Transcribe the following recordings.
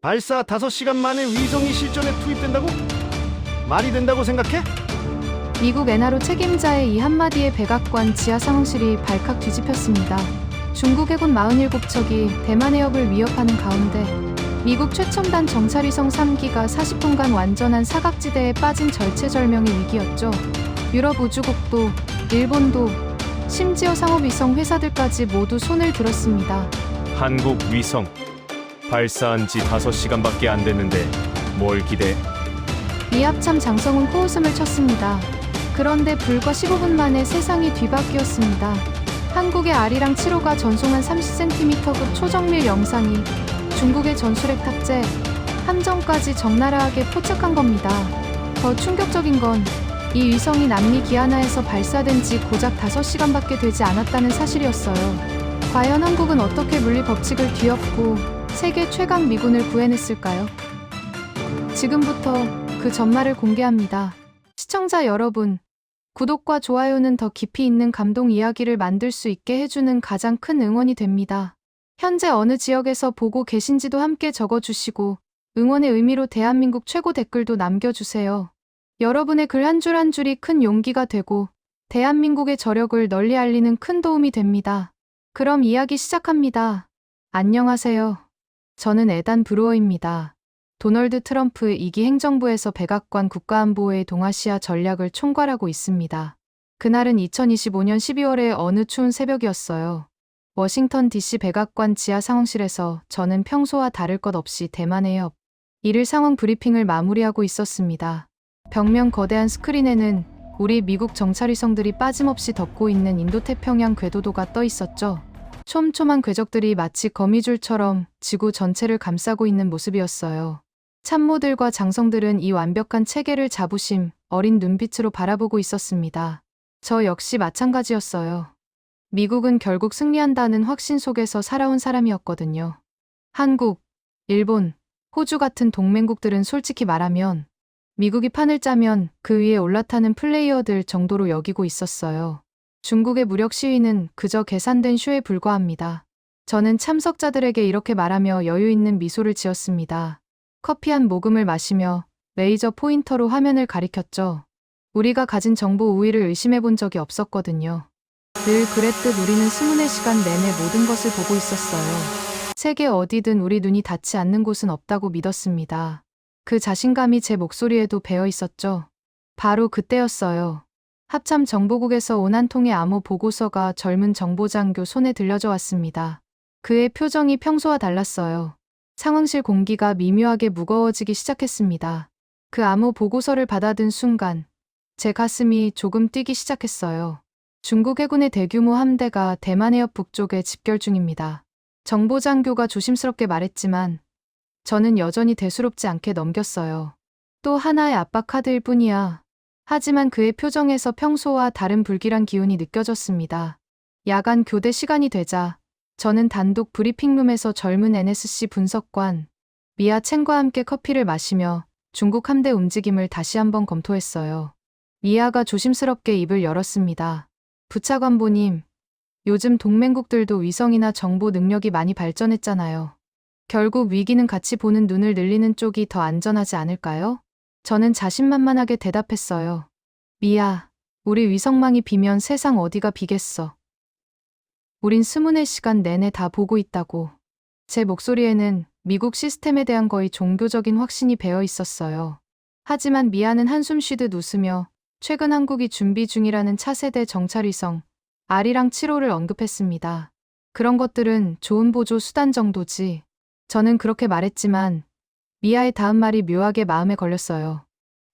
발사 5시간 만에 위성이 실전에 투입된다고? 말이 된다고 생각해? 미국 엔하로 책임자의 이 한마디에 백악관 지하 상황실이 발칵 뒤집혔습니다. 중국 해군 47척이 대만 해협을 위협하는 가운데 미국 최첨단 정찰위성 3기가 40분간 완전한 사각지대에 빠진 절체절명의 위기였죠. 유럽 우주국도, 일본도, 심지어 상업위성 회사들까지 모두 손을 들었습니다. 한국 위성 발사한 지 5시간밖에 안 됐는데 뭘 기대? 이합참 장성은 코웃음을 쳤습니다. 그런데 불과 15분 만에 세상이 뒤바뀌었습니다. 한국의 아리랑 7호가 전송한 30cm급 초정밀 영상이 중국의 전술핵 탑재, 함정까지 적나라하게 포착한 겁니다. 더 충격적인 건 이 위성이 남미 기아나에서 발사된 지 고작 5시간밖에 되지 않았다는 사실이었어요. 과연 한국은 어떻게 물리 법칙을 뒤엎고 세계 최강 미군을 구해냈을까요? 지금부터 그 전말을 공개합니다. 시청자 여러분, 구독과 좋아요는 더 깊이 있는 감동 이야기를 만들 수 있게 해주는 가장 큰 응원이 됩니다. 현재 어느 지역에서 보고 계신지도 함께 적어주시고, 응원의 의미로 대한민국 최고 댓글도 남겨주세요. 여러분의 글 한 줄 한 줄이 큰 용기가 되고, 대한민국의 저력을 널리 알리는 큰 도움이 됩니다. 그럼 이야기 시작합니다. 안녕하세요. 저는 에단 브루어입니다. 도널드 트럼프 2기 행정부에서 백악관 국가안보의 동아시아 전략을 총괄하고 있습니다. 그날은 2025년 12월의 어느 추운 새벽이었어요. 워싱턴 DC 백악관 지하 상황실에서 저는 평소와 다를 것 없이 대만의 협, 일일 상황 브리핑을 마무리하고 있었습니다. 벽면 거대한 스크린에는 우리 미국 정찰위성들이 빠짐없이 덮고 있는 인도태평양 궤도도가 떠 있었죠. 촘촘한 궤적들이 마치 거미줄처럼 지구 전체를 감싸고 있는 모습이었어요. 참모들과 장성들은 이 완벽한 체계를 자부심, 어린 눈빛으로 바라보고 있었습니다. 저 역시 마찬가지였어요. 미국은 결국 승리한다는 확신 속에서 살아온 사람이었거든요. 한국, 일본, 호주 같은 동맹국들은 솔직히 말하면 미국이 판을 짜면 그 위에 올라타는 플레이어들 정도로 여기고 있었어요. 중국의 무력 시위는 그저 계산된 쇼에 불과합니다. 저는 참석자들에게 이렇게 말하며 여유 있는 미소를 지었습니다. 커피 한 모금을 마시며 레이저 포인터로 화면을 가리켰죠. 우리가 가진 정보 우위를 의심해 본 적이 없었거든요. 늘 그랬듯 우리는 수문의 시간 내내 모든 것을 보고 있었어요. 세계 어디든 우리 눈이 닿지 않는 곳은 없다고 믿었습니다. 그 자신감이 제 목소리에도 배어 있었죠. 바로 그때였어요. 합참 정보국에서 온 한 통의 암호 보고서가 젊은 정보장교 손에 들려져 왔습니다. 그의 표정이 평소와 달랐어요. 상황실 공기가 미묘하게 무거워지기 시작했습니다. 그 암호 보고서를 받아든 순간 제 가슴이 조금 뛰기 시작했어요. 중국 해군의 대규모 함대가 대만 해협 북쪽에 집결 중입니다. 정보장교가 조심스럽게 말했지만 저는 여전히 대수롭지 않게 넘겼어요. 또 하나의 압박 카드일 뿐이야. 하지만 그의 표정에서 평소와 다른 불길한 기운이 느껴졌습니다. 야간 교대 시간이 되자 저는 단독 브리핑룸에서 젊은 NSC 분석관 미아 첸과 함께 커피를 마시며 중국 함대 움직임을 다시 한번 검토했어요. 미아가 조심스럽게 입을 열었습니다. 부차관보님, 요즘 동맹국들도 위성이나 정보 능력이 많이 발전했잖아요. 결국 위기는 같이 보는 눈을 늘리는 쪽이 더 안전하지 않을까요? 저는 자신만만하게 대답했어요. 미아, 우리 위성망이 비면 세상 어디가 비겠어. 우린 스문의 시간 내내 다 보고 있다고. 제 목소리에는 미국 시스템에 대한 거의 종교적인 확신이 배어 있었어요. 하지만 미아는 한숨 쉬듯 웃으며 최근 한국이 준비 중이라는 차세대 정찰위성 아리랑 7호를 언급했습니다. 그런 것들은 좋은 보조 수단 정도지. 저는 그렇게 말했지만 미아의 다음 말이 묘하게 마음에 걸렸어요.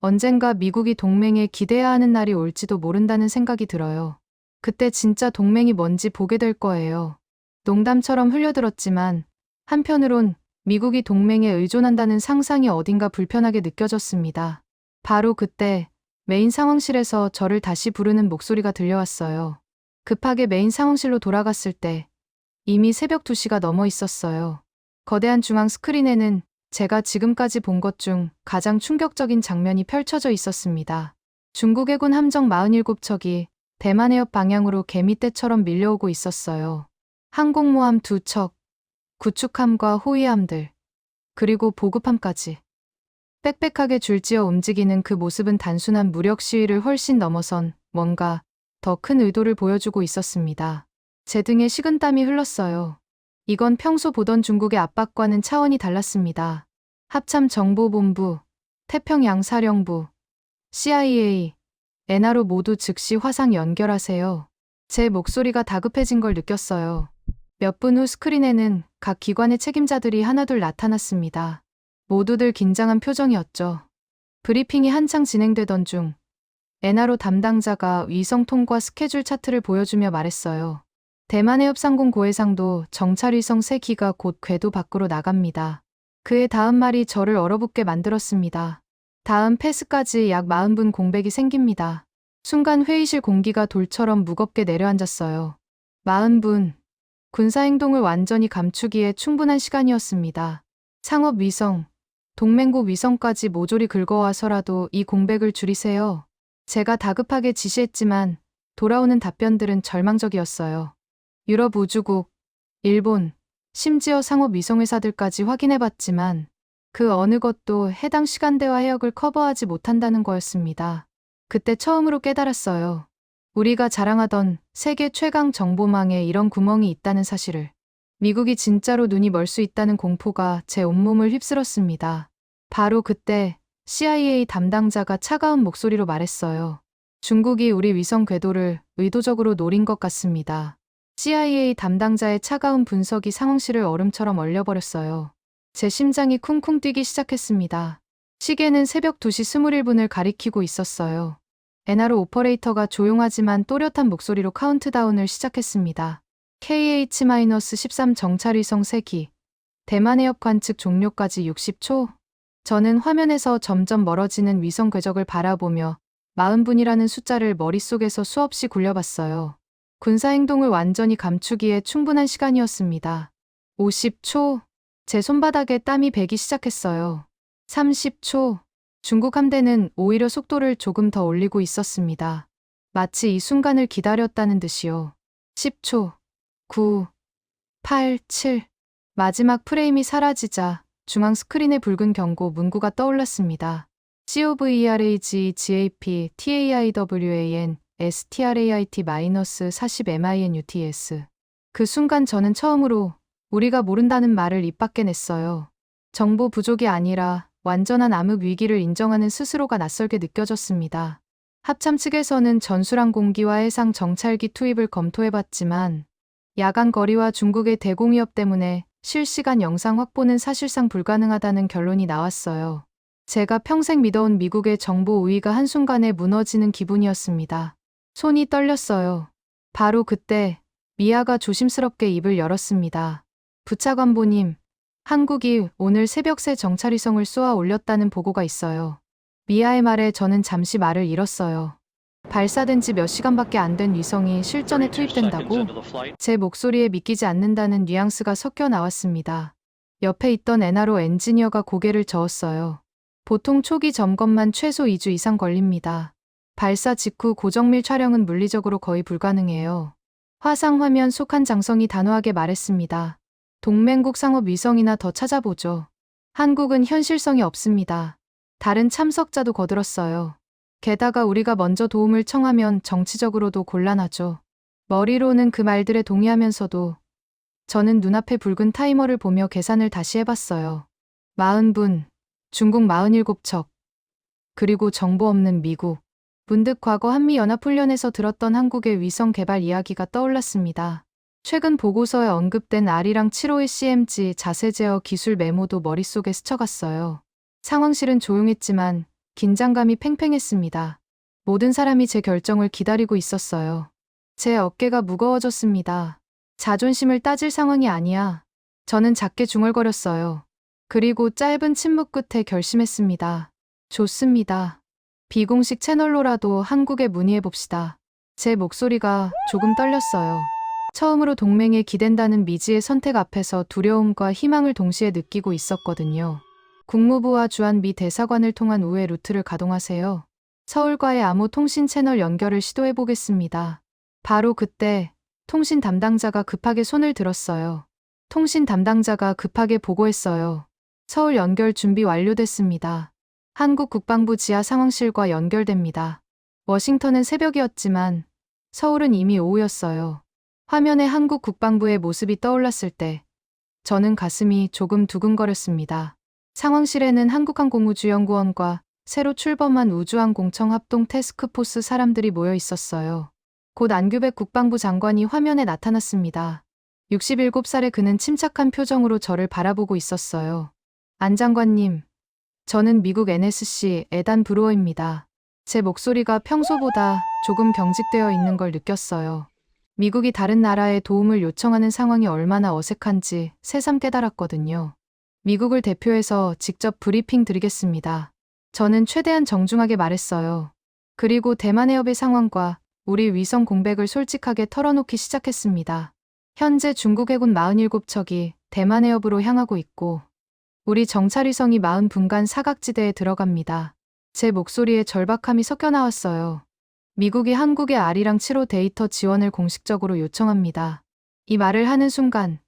언젠가 미국이 동맹에 기대야 하는 날이 올지도 모른다는 생각이 들어요. 그때 진짜 동맹이 뭔지 보게 될 거예요. 농담처럼 흘려들었지만 한편으론 미국이 동맹에 의존한다는 상상이 어딘가 불편하게 느껴졌습니다. 바로 그때 메인 상황실에서 저를 다시 부르는 목소리가 들려왔어요. 급하게 메인 상황실로 돌아갔을 때 이미 새벽 2시가 넘어 있었어요. 거대한 중앙 스크린에는 제가 지금까지 본 것 중 가장 충격적인 장면이 펼쳐져 있었습니다. 중국 해군 함정 47척이 대만 해협 방향으로 개미떼처럼 밀려오고 있었어요. 항공모함 두 척, 구축함과 호위함들, 그리고 보급함까지. 빽빽하게 줄지어 움직이는 그 모습은 단순한 무력 시위를 훨씬 넘어선 뭔가 더 큰 의도를 보여주고 있었습니다. 제 등에 식은땀이 흘렀어요. 이건 평소 보던 중국의 압박과는 차원이 달랐습니다. 합참 정보본부, 태평양 사령부, CIA, 엔하로 모두 즉시 화상 연결하세요. 제 목소리가 다급해진 걸 느꼈어요. 몇 분 후 스크린에는 각 기관의 책임자들이 하나둘 나타났습니다. 모두들 긴장한 표정이었죠. 브리핑이 한창 진행되던 중 엔하로 담당자가 위성 통과 스케줄 차트를 보여주며 말했어요. 대만의 협상공 고해상도 정찰위성 3기가 곧 궤도 밖으로 나갑니다. 그의 다음 말이 저를 얼어붙게 만들었습니다. 다음 패스까지 약 40분 공백이 생깁니다. 순간 회의실 공기가 돌처럼 무겁게 내려앉았어요. 40분. 군사행동을 완전히 감추기에 충분한 시간이었습니다. 상업 위성, 동맹국 위성까지 모조리 긁어와서라도 이 공백을 줄이세요. 제가 다급하게 지시했지만 돌아오는 답변들은 절망적이었어요. 유럽 우주국, 일본, 심지어 상업 위성회사들까지 확인해봤지만 그 어느 것도 해당 시간대와 해역을 커버하지 못한다는 거였습니다. 그때 처음으로 깨달았어요. 우리가 자랑하던 세계 최강 정보망에 이런 구멍이 있다는 사실을. 미국이 진짜로 눈이 멀 수 있다는 공포가 제 온몸을 휩쓸었습니다. 바로 그때 CIA 담당자가 차가운 목소리로 말했어요. 중국이 우리 위성 궤도를 의도적으로 노린 것 같습니다. CIA 담당자의 차가운 분석이 상황실을 얼음처럼 얼려버렸어요. 제 심장이 쿵쿵 뛰기 시작했습니다. 시계는 새벽 2시 21분을 가리키고 있었어요. 엔하로 오퍼레이터가 조용하지만 또렷한 목소리로 카운트다운을 시작했습니다. KH-13 정찰위성 3기. 대만 해협 관측 종료까지 60초. 저는 화면에서 점점 멀어지는 위성 궤적을 바라보며 40분이라는 숫자를 머릿속에서 수없이 굴려봤어요. 군사 행동을 완전히 감추기에 충분한 시간이었습니다. 50초. 제 손바닥에 땀이 배기 시작했어요. 30초. 중국 함대는 오히려 속도를 조금 더 올리고 있었습니다. 마치 이 순간을 기다렸다는 듯이요. 10초. 9, 8, 7. 마지막 프레임이 사라지자 중앙 스크린의 붉은 경고 문구가 떠올랐습니다. COVERAG GAP TAIWAN STRAIT-40MINUTS. 그 순간 저는 처음으로 우리가 모른다는 말을 입 밖에 냈어요. 정보 부족이 아니라 완전한 암흑 위기를 인정하는 스스로가 낯설게 느껴졌습니다. 합참 측에서는 전술항 공기와 해상 정찰기 투입을 검토해봤지만 야간 거리와 중국의 대공위협 때문에 실시간 영상 확보는 사실상 불가능하다는 결론이 나왔어요. 제가 평생 믿어온 미국의 정보 우위가 한순간에 무너지는 기분이었습니다. 손이 떨렸어요. 바로 그때 미아가 조심스럽게 입을 열었습니다. 부차관보님, 한국이 오늘 새벽 새 정찰위성을 쏘아 올렸다는 보고가 있어요. 미아의 말에 저는 잠시 말을 잃었어요. 발사된 지 몇 시간밖에 안 된 위성이 실전에 투입된다고? 제 목소리에 믿기지 않는다는 뉘앙스가 섞여 나왔습니다. 옆에 있던 엔하로 엔지니어가 고개를 저었어요. 보통 초기 점검만 최소 2주 이상 걸립니다. 발사 직후 고정밀 촬영은 물리적으로 거의 불가능해요. 화상 화면 속한 장성이 단호하게 말했습니다. 동맹국 상업 위성이나 더 찾아보죠. 한국은 현실성이 없습니다. 다른 참석자도 거들었어요. 게다가 우리가 먼저 도움을 청하면 정치적으로도 곤란하죠. 머리로는 그 말들에 동의하면서도 저는 눈앞에 붉은 타이머를 보며 계산을 다시 해봤어요. 40분, 중국 47척, 그리고 정보 없는 미국. 문득 과거 한미연합훈련에서 들었던 한국의 위성 개발 이야기가 떠올랐습니다. 최근 보고서에 언급된 아리랑 7호의 CMG 자세 제어 기술 메모도 머릿속에 스쳐갔어요. 상황실은 조용했지만 긴장감이 팽팽했습니다. 모든 사람이 제 결정을 기다리고 있었어요. 제 어깨가 무거워졌습니다. 자존심을 따질 상황이 아니야. 저는 작게 중얼거렸어요. 그리고 짧은 침묵 끝에 결심했습니다. 좋습니다. 비공식 채널로라도 한국에 문의해봅시다. 제 목소리가 조금 떨렸어요. 처음으로 동맹에 기댄다는 미지의 선택 앞에서 두려움과 희망을 동시에 느끼고 있었거든요. 국무부와 주한 미 대사관을 통한 우회 루트를 가동하세요. 서울과의 암호 통신 채널 연결을 시도해 보겠습니다. 바로 그때 통신 담당자가 급하게 손을 들었어요. 통신 담당자가 급하게 보고했어요. 서울 연결 준비 완료됐습니다. 한국 국방부 지하 상황실과 연결됩니다. 워싱턴은 새벽이었지만 서울은 이미 오후였어요. 화면에 한국 국방부의 모습이 떠올랐을 때 저는 가슴이 조금 두근거렸습니다. 상황실에는 한국항공우주연구원과 새로 출범한 우주항공청 합동 태스크포스 사람들이 모여 있었어요. 곧 안규백 국방부 장관이 화면에 나타났습니다. 67살의 그는 침착한 표정으로 저를 바라보고 있었어요. 안 장관님, 저는 미국 NSC 에단 브루어입니다. 제 목소리가 평소보다 조금 경직되어 있는 걸 느꼈어요. 미국이 다른 나라에 도움을 요청하는 상황이 얼마나 어색한지 새삼 깨달았거든요. 미국을 대표해서 직접 브리핑 드리겠습니다. 저는 최대한 정중하게 말했어요. 그리고 대만 해협의 상황과 우리 위성 공백을 솔직하게 털어놓기 시작했습니다. 현재 중국 해군 47척이 대만 해협으로 향하고 있고 우리 정찰위성이 40분간 사각지대에 들어갑니다. 제 목소리에 절박함이 섞여 나왔어요. 미국이 한국의 아리랑 7호 데이터 지원을 공식적으로 요청합니다. 이 말을 하는 순간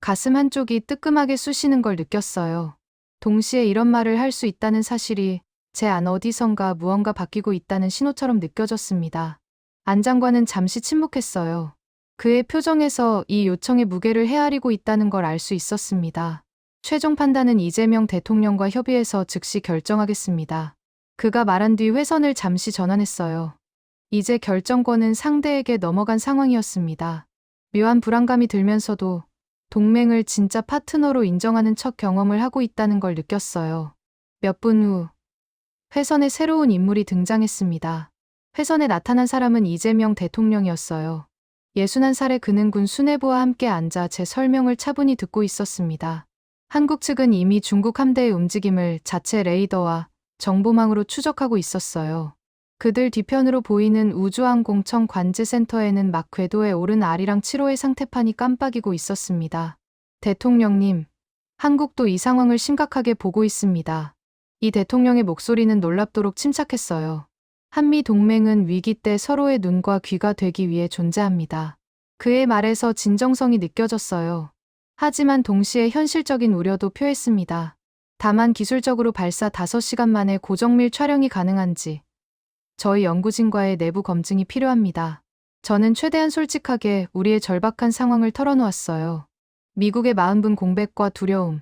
가슴 한쪽이 뜨끔하게 쑤시는 걸 느꼈어요. 동시에 이런 말을 할 수 있다는 사실이 제 안 어디선가 무언가 바뀌고 있다는 신호처럼 느껴졌습니다. 안 장관은 잠시 침묵했어요. 그의 표정에서 이 요청의 무게를 헤아리고 있다는 걸 알 수 있었습니다. 최종 판단은 이재명 대통령과 협의해서 즉시 결정하겠습니다. 그가 말한 뒤 회선을 잠시 전환했어요. 이제 결정권은 상대에게 넘어간 상황이었습니다. 묘한 불안감이 들면서도 동맹을 진짜 파트너로 인정하는 첫 경험을 하고 있다는 걸 느꼈어요. 몇 분 후, 회선에 새로운 인물이 등장했습니다. 회선에 나타난 사람은 이재명 대통령이었어요. 61살의 그는 군 수뇌부와 함께 앉아 제 설명을 차분히 듣고 있었습니다. 한국 측은 이미 중국 함대의 움직임을 자체 레이더와 정보망으로 추적하고 있었어요. 그들 뒤편으로 보이는 우주항공청 관제센터에는 막 궤도에 오른 아리랑 7호의 상태판이 깜빡이고 있었습니다. 대통령님, 한국도 이 상황을 심각하게 보고 있습니다. 이 대통령의 목소리는 놀랍도록 침착했어요. 한미 동맹은 위기 때 서로의 눈과 귀가 되기 위해 존재합니다. 그의 말에서 진정성이 느껴졌어요. 하지만 동시에 현실적인 우려도 표했습니다. 다만 기술적으로 발사 5시간 만에 고정밀 촬영이 가능한지 저희 연구진과의 내부 검증이 필요합니다. 저는 최대한 솔직하게 우리의 절박한 상황을 털어놓았어요. 미국의 40분 공백과 두려움,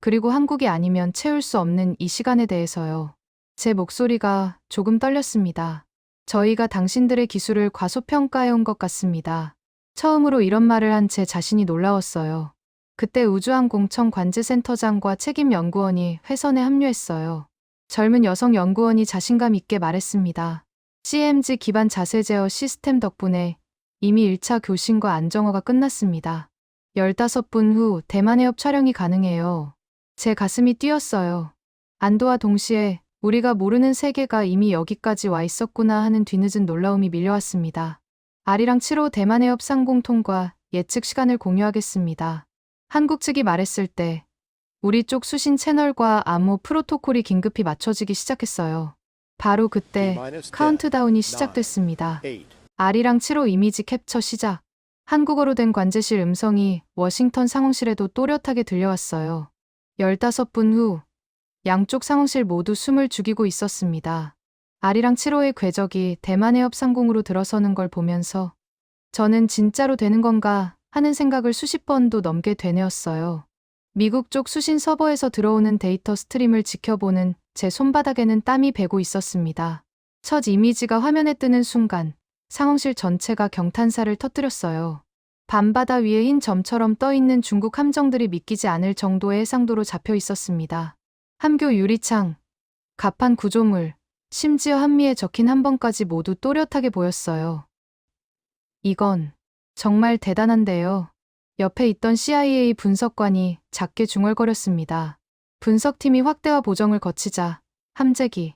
그리고 한국이 아니면 채울 수 없는 이 시간에 대해서요. 제 목소리가 조금 떨렸습니다. 저희가 당신들의 기술을 과소평가해온 것 같습니다. 처음으로 이런 말을 한 제 자신이 놀라웠어요. 그때 우주항공청 관제센터장과 책임 연구원이 회선에 합류했어요. 젊은 여성 연구원이 자신감 있게 말했습니다. CMG 기반 자세 제어 시스템 덕분에 이미 1차 교신과 안정화가 끝났습니다. 15분 후 대만 해협 촬영이 가능해요. 제 가슴이 뛰었어요. 안도와 동시에 우리가 모르는 세계가 이미 여기까지 와 있었구나 하는 뒤늦은 놀라움이 밀려왔습니다. 아리랑 7호 대만 해협 상공 통과 예측 시간을 공유하겠습니다. 한국 측이 말했을 때 우리 쪽 수신 채널과 암호 프로토콜이 긴급히 맞춰지기 시작했어요. 바로 그때 카운트다운이 시작됐습니다. 아리랑 7호 이미지 캡처 시작. 한국어로 된 관제실 음성이 워싱턴 상황실에도 또렷하게 들려왔어요. 15분 후 양쪽 상황실 모두 숨을 죽이고 있었습니다. 아리랑 7호의 궤적이 대만 해 협 상공으로 들어서는 걸 보면서 저는 진짜로 되는 건가 하는 생각을 수십 번도 넘게 되뇌었어요. 미국 쪽 수신 서버에서 들어오는 데이터 스트림을 지켜보는 제 손바닥에는 땀이 배고 있었습니다. 첫 이미지가 화면에 뜨는 순간 상황실 전체가 경탄사를 터뜨렸어요. 밤바다 위에 흰 점처럼 떠 있는 중국 함정들이 믿기지 않을 정도의 해상도로 잡혀 있었습니다. 함교 유리창, 갑판 구조물, 심지어 한미에 적힌 한 번까지 모두 또렷하게 보였어요. 이건 정말 대단한데요. 옆에 있던 CIA 분석관이 작게 중얼거렸습니다. 분석팀이 확대와 보정을 거치자 함재기,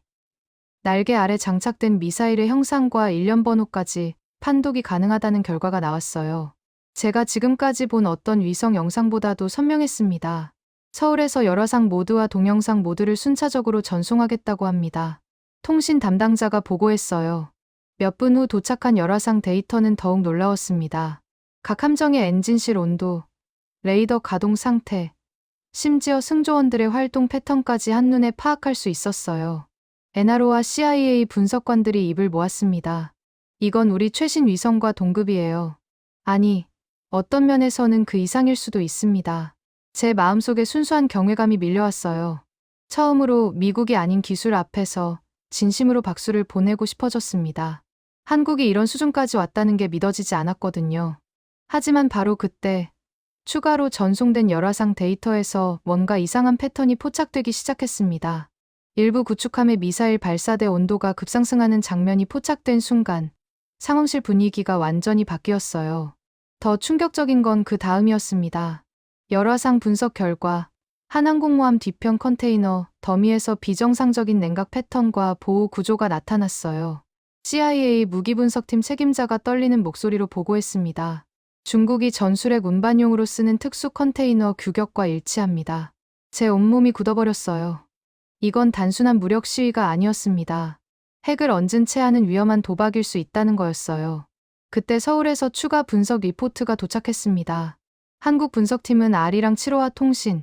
날개 아래 장착된 미사일의 형상과 일련 번호까지 판독이 가능하다는 결과가 나왔어요. 제가 지금까지 본 어떤 위성 영상보다도 선명했습니다. 서울에서 열화상 모드와 동영상 모드를 순차적으로 전송하겠다고 합니다. 통신 담당자가 보고했어요. 몇 분 후 도착한 열화상 데이터는 더욱 놀라웠습니다. 각 함정의 엔진실 온도, 레이더 가동 상태, 심지어 승조원들의 활동 패턴까지 한눈에 파악할 수 있었어요. NRO와 CIA 분석관들이 입을 모았습니다. 이건 우리 최신 위성과 동급이에요. 아니, 어떤 면에서는 그 이상일 수도 있습니다. 제 마음속에 순수한 경외감이 밀려왔어요. 처음으로 미국이 아닌 기술 앞에서 진심으로 박수를 보내고 싶어졌습니다. 한국이 이런 수준까지 왔다는 게 믿어지지 않았거든요. 하지만 바로 그때 추가로 전송된 열화상 데이터에서 뭔가 이상한 패턴이 포착되기 시작했습니다. 일부 구축함의 미사일 발사대 온도가 급상승하는 장면이 포착된 순간 상황실 분위기가 완전히 바뀌었어요. 더 충격적인 건 그 다음이었습니다. 열화상 분석 결과 한항공모함 뒤편 컨테이너 더미에서 비정상적인 냉각 패턴과 보호 구조가 나타났어요. CIA 무기분석팀 책임자가 떨리는 목소리로 보고했습니다. 중국이 전술핵 운반용으로 쓰는 특수 컨테이너 규격과 일치합니다. 제 온몸이 굳어버렸어요. 이건 단순한 무력 시위가 아니었습니다. 핵을 얹은 채 하는 위험한 도박일 수 있다는 거였어요. 그때 서울에서 추가 분석 리포트가 도착했습니다. 한국 분석팀은 아리랑 7호와 통신,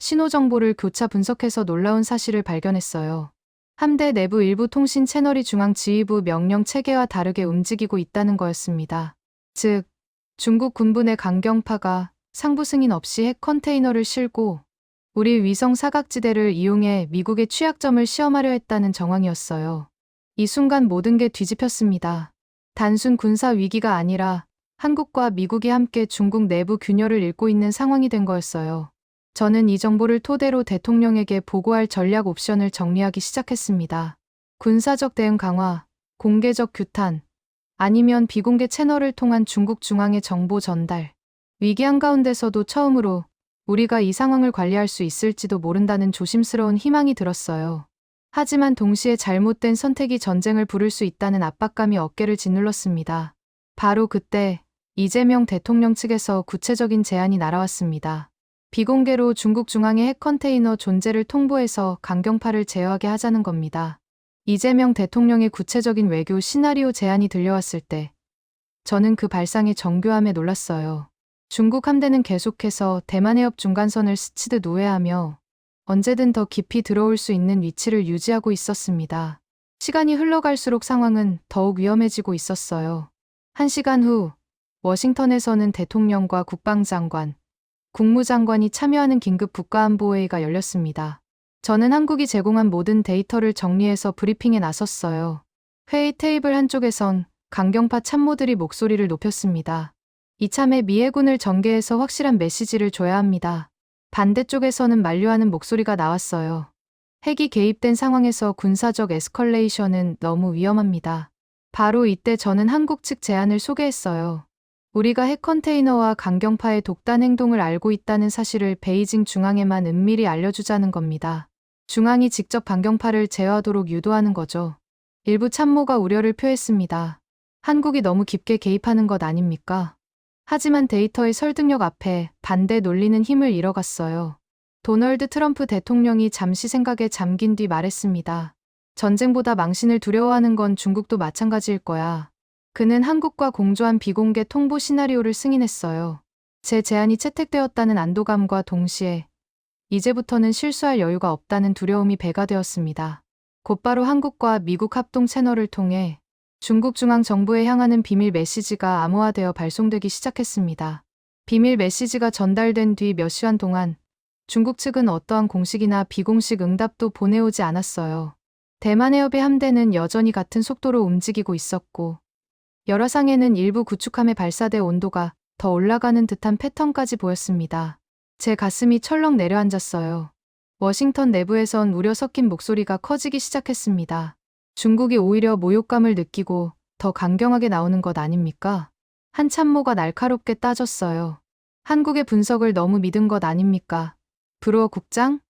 신호 정보를 교차 분석해서 놀라운 사실을 발견했어요. 함대 내부 일부 통신 채널이 중앙 지휘부 명령 체계와 다르게 움직이고 있다는 거였습니다. 즉, 중국 군부의 강경파가 상부 승인 없이 핵 컨테이너를 싣고 우리 위성 사각지대를 이용해 미국의 취약점을 시험하려 했다는 정황이었어요. 이 순간 모든 게 뒤집혔습니다. 단순 군사 위기가 아니라 한국과 미국이 함께 중국 내부 균열을 읽고 있는 상황이 된 거였어요. 저는 이 정보를 토대로 대통령에게 보고할 전략 옵션을 정리하기 시작했습니다. 군사적 대응 강화, 공개적 규탄, 아니면 비공개 채널을 통한 중국 중앙의 정보 전달. 위기 한가운데서도 처음으로 우리가 이 상황을 관리할 수 있을지도 모른다는 조심스러운 희망이 들었어요. 하지만 동시에 잘못된 선택이 전쟁을 부를 수 있다는 압박감이 어깨를 짓눌렀습니다. 바로 그때 이재명 대통령 측에서 구체적인 제안이 날아왔습니다. 비공개로 중국 중앙의 핵 컨테이너 존재를 통보해서 강경파를 제어하게 하자는 겁니다. 이재명 대통령의 구체적인 외교 시나리오 제안이 들려왔을 때 저는 그 발상의 정교함에 놀랐어요. 중국 함대는 계속해서 대만 해협 중간선을 스치듯 우회하며 언제든 더 깊이 들어올 수 있는 위치를 유지하고 있었습니다. 시간이 흘러갈수록 상황은 더욱 위험해지고 있었어요. 한 시간 후, 워싱턴에서는 대통령과 국방장관, 국무장관이 참여하는 긴급 국가안보회의가 열렸습니다. 저는 한국이 제공한 모든 데이터를 정리해서 브리핑에 나섰어요. 회의 테이블 한쪽에선 강경파 참모들이 목소리를 높였습니다. 이참에 미 해군을 전개해서 확실한 메시지를 줘야 합니다. 반대쪽에서는 만류하는 목소리가 나왔어요. 핵이 개입된 상황에서 군사적 에스컬레이션은 너무 위험합니다. 바로 이때 저는 한국 측 제안을 소개했어요. 우리가 핵 컨테이너와 강경파의 독단 행동을 알고 있다는 사실을 베이징 중앙에만 은밀히 알려주자는 겁니다. 중앙이 직접 강경파를 제어하도록 유도하는 거죠. 일부 참모가 우려를 표했습니다. 한국이 너무 깊게 개입하는 것 아닙니까? 하지만 데이터의 설득력 앞에 반대 논리는 힘을 잃어갔어요. 도널드 트럼프 대통령이 잠시 생각에 잠긴 뒤 말했습니다. 전쟁보다 망신을 두려워하는 건 중국도 마찬가지일 거야. 그는 한국과 공조한 비공개 통보 시나리오를 승인했어요. 제 제안이 채택되었다는 안도감과 동시에 이제부터는 실수할 여유가 없다는 두려움이 배가 되었습니다. 곧바로 한국과 미국 합동 채널을 통해 중국 중앙 정부에 향하는 비밀 메시지가 암호화되어 발송되기 시작했습니다. 비밀 메시지가 전달된 뒤 몇 시간 동안 중국 측은 어떠한 공식이나 비공식 응답도 보내오지 않았어요. 대만 해협의 함대는 여전히 같은 속도로 움직이고 있었고, 열화상에는 일부 구축함의 발사대 온도가 더 올라가는 듯한 패턴까지 보였습니다. 제 가슴이 철렁 내려앉았어요. 워싱턴 내부에선 우려 섞인 목소리가 커지기 시작했습니다. 중국이 오히려 모욕감을 느끼고 더 강경하게 나오는 것 아닙니까? 한 참모가 날카롭게 따졌어요. 한국의 분석을 너무 믿은 것 아닙니까? 브루어 국장?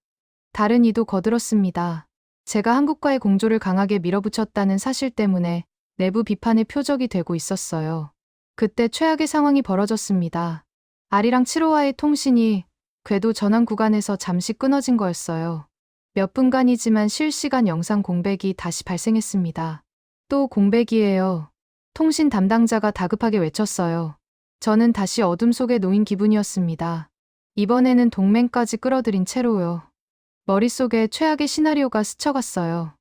다른 이도 거들었습니다. 제가 한국과의 공조를 강하게 밀어붙였다는 사실 때문에 내부 비판의 표적이 되고 있었어요. 그때 최악의 상황이 벌어졌습니다. 아리랑 7호와의 통신이 궤도 전환 구간에서 잠시 끊어진 거였어요. 몇 분간이지만 실시간 영상 공백이 다시 발생했습니다. 또 공백이에요. 통신 담당자가 다급하게 외쳤어요. 저는 다시 어둠 속에 놓인 기분이었습니다. 이번에는 동맹까지 끌어들인 채로요. 머릿속에 최악의 시나리오가 스쳐갔어요.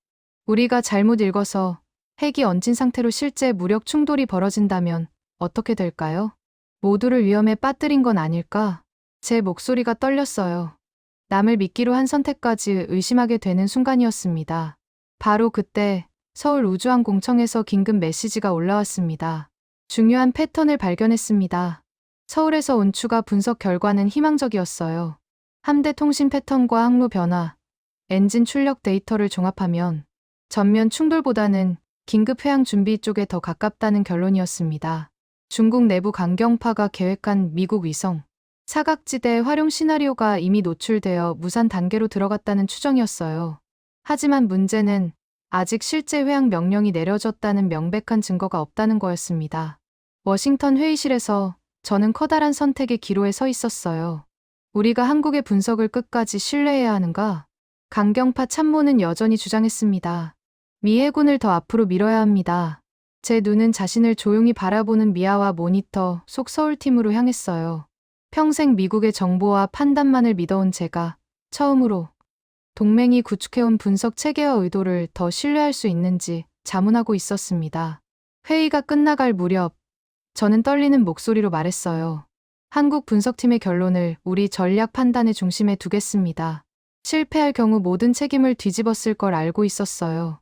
우리가 잘못 읽어서 핵이 얹힌 상태로 실제 무력 충돌이 벌어진다면 어떻게 될까요? 모두를 위험에 빠뜨린 건 아닐까? 제 목소리가 떨렸어요. 남을 믿기로 한 선택까지 의심하게 되는 순간이었습니다. 바로 그때 서울 우주항공청에서 긴급 메시지가 올라왔습니다. 중요한 패턴을 발견했습니다. 서울에서 온 추가 분석 결과는 희망적이었어요. 함대 통신 패턴과 항로 변화, 엔진 출력 데이터를 종합하면 전면 충돌보다는 긴급 회항 준비 쪽에 더 가깝다는 결론이었습니다. 중국 내부 강경파가 계획한 미국 위성, 사각지대 활용 시나리오가 이미 노출되어 무산 단계로 들어갔다는 추정이었어요. 하지만 문제는 아직 실제 회항 명령이 내려졌다는 명백한 증거가 없다는 거였습니다. 워싱턴 회의실에서 저는 커다란 선택의 기로에 서 있었어요. 우리가 한국의 분석을 끝까지 신뢰해야 하는가? 강경파 참모는 여전히 주장했습니다. 미 해군을 더 앞으로 밀어야 합니다. 제 눈은 자신을 조용히 바라보는 미아와 모니터 속 서울팀으로 향했어요. 평생 미국의 정보와 판단만을 믿어온 제가 처음으로 동맹이 구축해온 분석 체계와 의도를 더 신뢰할 수 있는지 자문하고 있었습니다. 회의가 끝나갈 무렵 저는 떨리는 목소리로 말했어요. 한국 분석팀의 결론을 우리 전략 판단의 중심에 두겠습니다. 실패할 경우 모든 책임을 뒤집었을 걸 알고 있었어요.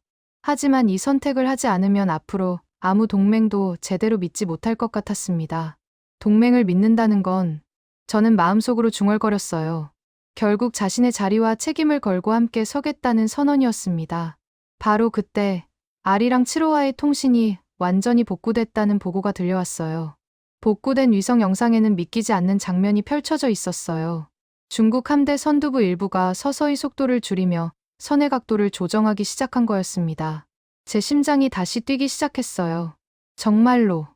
하지만 이 선택을 하지 않으면 앞으로 아무 동맹도 제대로 믿지 못할 것 같았습니다. 동맹을 믿는다는 건 저는 마음속으로 중얼거렸어요. 결국 자신의 자리와 책임을 걸고 함께 서겠다는 선언이었습니다. 바로 그때 아리랑 7호와의 통신이 완전히 복구됐다는 보고가 들려왔어요. 복구된 위성 영상에는 믿기지 않는 장면이 펼쳐져 있었어요. 중국 함대 선두부 일부가 서서히 속도를 줄이며 선의 각도를 조정하기 시작한 거였습니다. 제 심장이 다시 뛰기 시작했어요. 정말로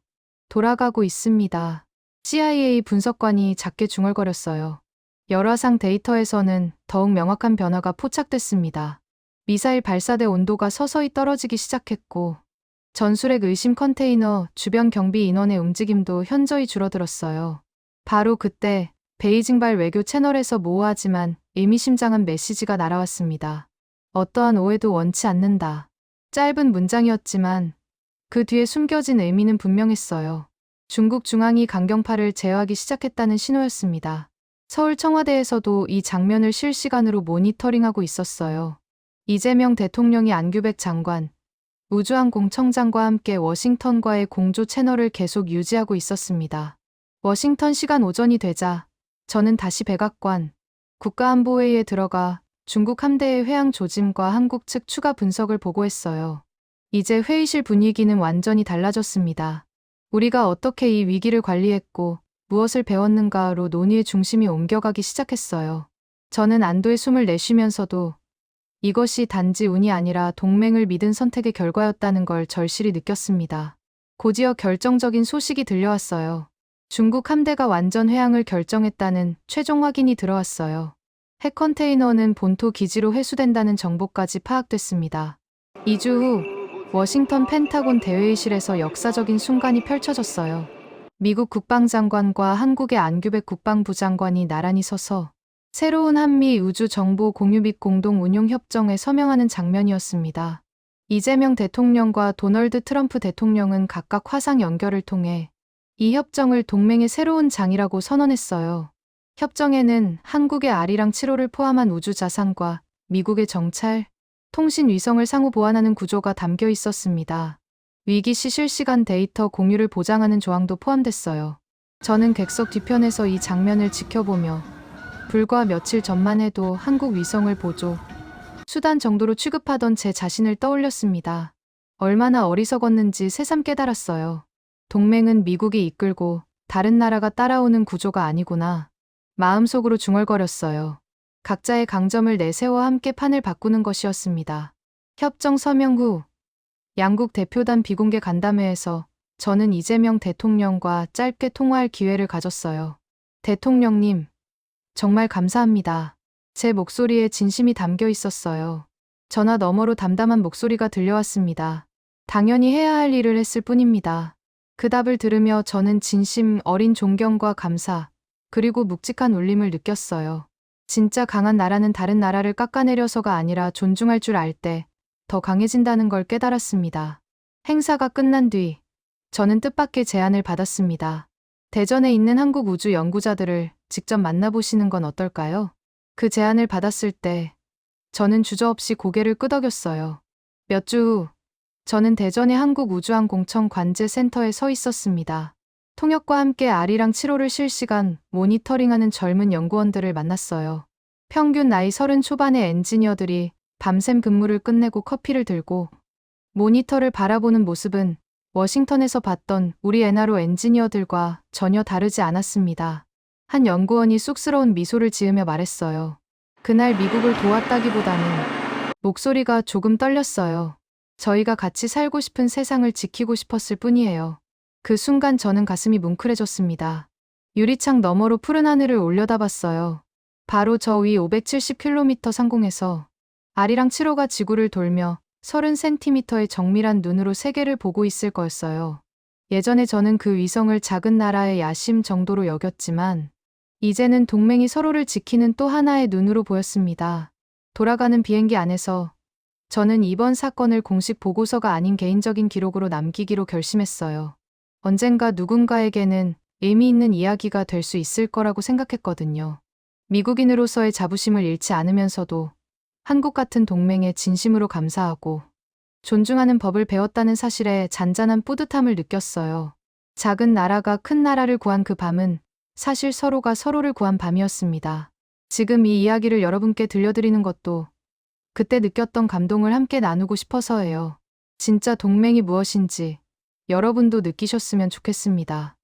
돌아가고 있습니다. CIA 분석관이 작게 중얼거렸어요. 열화상 데이터에서는 더욱 명확한 변화가 포착됐습니다. 미사일 발사대 온도가 서서히 떨어지기 시작했고, 전술핵 의심 컨테이너 주변 경비 인원의 움직임도 현저히 줄어들었어요. 바로 그때 베이징발 외교 채널에서 모호하지만 의미심장한 메시지가 날아왔습니다. 어떠한 오해도 원치 않는다. 짧은 문장이었지만 그 뒤에 숨겨진 의미는 분명했어요. 중국 중앙이 강경파를 제어하기 시작했다는 신호였습니다. 서울 청와대에서도 이 장면을 실시간으로 모니터링하고 있었어요. 이재명 대통령이 안규백 장관, 우주항공청장과 함께 워싱턴과의 공조 채널을 계속 유지하고 있었습니다. 워싱턴 시간 오전이 되자 저는 다시 백악관 국가안보회의에 들어가 중국 함대의 회항 조짐과 한국 측 추가 분석을 보고했어요. 이제 회의실 분위기는 완전히 달라졌습니다. 우리가 어떻게 이 위기를 관리했고 무엇을 배웠는가로 논의의 중심이 옮겨가기 시작했어요. 저는 안도의 숨을 내쉬면서도 이것이 단지 운이 아니라 동맹을 믿은 선택의 결과였다는 걸 절실히 느꼈습니다. 곧이어 결정적인 소식이 들려왔어요. 중국 함대가 완전 회항을 결정했다는 최종 확인이 들어왔어요. 핵 컨테이너는 본토 기지로 회수된다는 정보까지 파악됐습니다. 2주 후 워싱턴 펜타곤 대회의실에서 역사적인 순간이 펼쳐졌어요. 미국 국방장관과 한국의 안규백 국방부 장관이 나란히 서서 새로운 한미 우주 정보 공유 및 공동 운용 협정에 서명하는 장면이었습니다. 이재명 대통령과 도널드 트럼프 대통령은 각각 화상 연결을 통해 이 협정을 동맹의 새로운 장이라고 선언했어요. 협정에는 한국의 아리랑 7호를 포함한 우주 자산과 미국의 정찰, 통신 위성을 상호 보완하는 구조가 담겨 있었습니다. 위기 시 실시간 데이터 공유를 보장하는 조항도 포함됐어요. 저는 객석 뒤편에서 이 장면을 지켜보며 불과 며칠 전만 해도 한국 위성을 보조, 수단 정도로 취급하던 제 자신을 떠올렸습니다. 얼마나 어리석었는지 새삼 깨달았어요. 동맹은 미국이 이끌고 다른 나라가 따라오는 구조가 아니구나. 마음속으로 중얼거렸어요. 각자의 강점을 내세워 함께 판을 바꾸는 것이었습니다. 협정 서명 후 양국 대표단 비공개 간담회에서 저는 이재명 대통령과 짧게 통화할 기회를 가졌어요. 대통령님, 정말 감사합니다. 제 목소리에 진심이 담겨 있었어요. 전화 너머로 담담한 목소리가 들려왔습니다. 당연히 해야 할 일을 했을 뿐입니다. 그 답을 들으며 저는 진심 어린 존경과 감사, 그리고 묵직한 울림을 느꼈어요. 진짜 강한 나라는 다른 나라를 깎아내려서가 아니라 존중할 줄 알 때 더 강해진다는 걸 깨달았습니다. 행사가 끝난 뒤 저는 뜻밖의 제안을 받았습니다. 대전에 있는 한국 우주 연구자들을 직접 만나보시는 건 어떨까요? 그 제안을 받았을 때 저는 주저없이 고개를 끄덕였어요. 몇 주 후, 저는 대전의 한국우주항공청 관제센터에 서 있었습니다. 통역과 함께 아리랑 7호를 실시간 모니터링하는 젊은 연구원들을 만났어요. 평균 나이 30 초반의 엔지니어들이 밤샘 근무를 끝내고 커피를 들고 모니터를 바라보는 모습은 워싱턴에서 봤던 우리 엔하로 엔지니어들과 전혀 다르지 않았습니다. 한 연구원이 쑥스러운 미소를 지으며 말했어요. 그날 미국을 도왔다기보다는 목소리가 조금 떨렸어요. 저희가 같이 살고 싶은 세상을 지키고 싶었을 뿐이에요. 그 순간 저는 가슴이 뭉클해졌습니다. 유리창 너머로 푸른 하늘을 올려다봤어요. 바로 저 위 570km 상공에서 아리랑 7호가 지구를 돌며 30cm의 정밀한 눈으로 세계를 보고 있을 거였어요. 예전에 저는 그 위성을 작은 나라의 야심 정도로 여겼지만 이제는 동맹이 서로를 지키는 또 하나의 눈으로 보였습니다. 돌아가는 비행기 안에서 저는 이번 사건을 공식 보고서가 아닌 개인적인 기록으로 남기기로 결심했어요. 언젠가 누군가에게는 의미 있는 이야기가 될 수 있을 거라고 생각했거든요. 미국인으로서의 자부심을 잃지 않으면서도 한국 같은 동맹에 진심으로 감사하고 존중하는 법을 배웠다는 사실에 잔잔한 뿌듯함을 느꼈어요. 작은 나라가 큰 나라를 구한 그 밤은 사실 서로가 서로를 구한 밤이었습니다. 지금 이 이야기를 여러분께 들려드리는 것도 그때 느꼈던 감동을 함께 나누고 싶어서예요. 진짜 동맹이 무엇인지 여러분도 느끼셨으면 좋겠습니다.